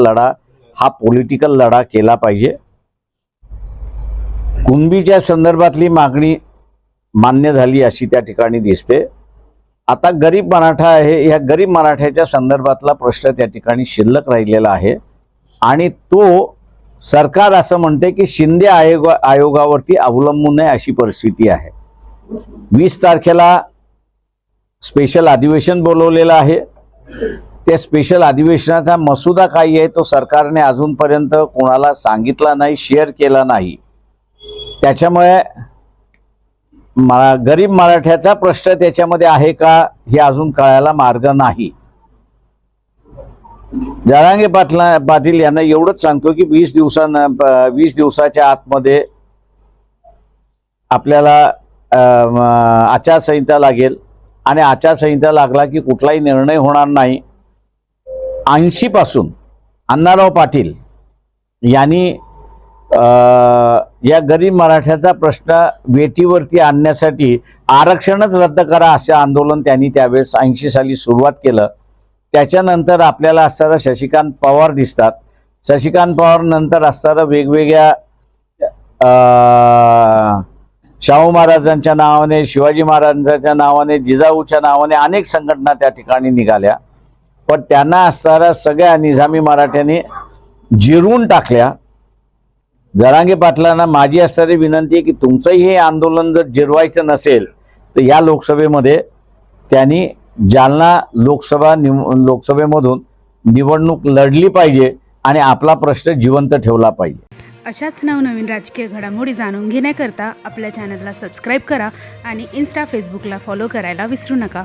लढा हा पॉलिटिकल लढा केला पाहिजे. कुणबीच्या संदर्भातली मागणी मान्य झाली अशी त्या ठिकाणी दिसते. आता गरीब मराठा आहे ह्या गरीब मराठ्याच्या संदर्भातला प्रश्न त्या ठिकाणी शिल्लक राहिलेला आहे. आणि तो सरकार असं म्हणते की शिंदे आयोग आयोगावरती अवलंबून आहे अशी परिस्थिती आहे. वीस तारखेला स्पेशल अधिवेशन बोलवलेलं आहे. त्या स्पेशल अधिवेशनाचा मसुदा काही आहे तो सरकारने अजूनपर्यंत कोणाला सांगितला नाही शेअर केला नाही. त्याच्यामुळे मरा गरीब मराठ्याचा प्रश्न त्याच्यामध्ये आहे का हे अजून कळायला मार्ग नाही. जरांगे पाटला पाटील यांना एवढंच सांगतो की वीस दिवसांना वीस दिवसाच्या आतमध्ये आपल्याला आचारसंहिता लागेल. आणि आचारसंहिता लागला की कुठलाही निर्णय होणार नाही. ऐंशीपासून अण्णाराव पाटील यांनी या गरीब मराठ्याचा प्रश्न वेटीवरती आणण्यासाठी आरक्षणच रद्द करा असे आंदोलन त्यांनी त्यावेळेस ऐंशी साली सुरुवात केलं. त्याच्यानंतर आपल्याला असताना शशिकांत पवार दिसतात. शशिकांत पवार नंतर असताना वेगवेगळ्या शाहू महाराजांच्या नावाने शिवाजी महाराजांच्या नावाने जिजाऊच्या नावाने अनेक संघटना त्या ठिकाणी निघाल्या. पण त्यांना असणाऱ्या सगळ्या निजामी मराठ्यांनी जिरवून टाकल्या. जरांगे पाटलांना माझी असणारी विनंती आहे की तुमचंही हे आंदोलन जर जिरवायचं नसेल तर या लोकसभेमध्ये त्यांनी जालना लोकसभा निव लोकसभेमधून निवडणूक लढली पाहिजे आणि आपला प्रश्न जिवंत ठेवला पाहिजे. अशाच नवनवीन राजकीय घडामोडी जाणून घेण्याकरता आपल्या चॅनलला सबस्क्राईब करा आणि इन्स्टा फेसबुकला फॉलो करायला विसरू नका.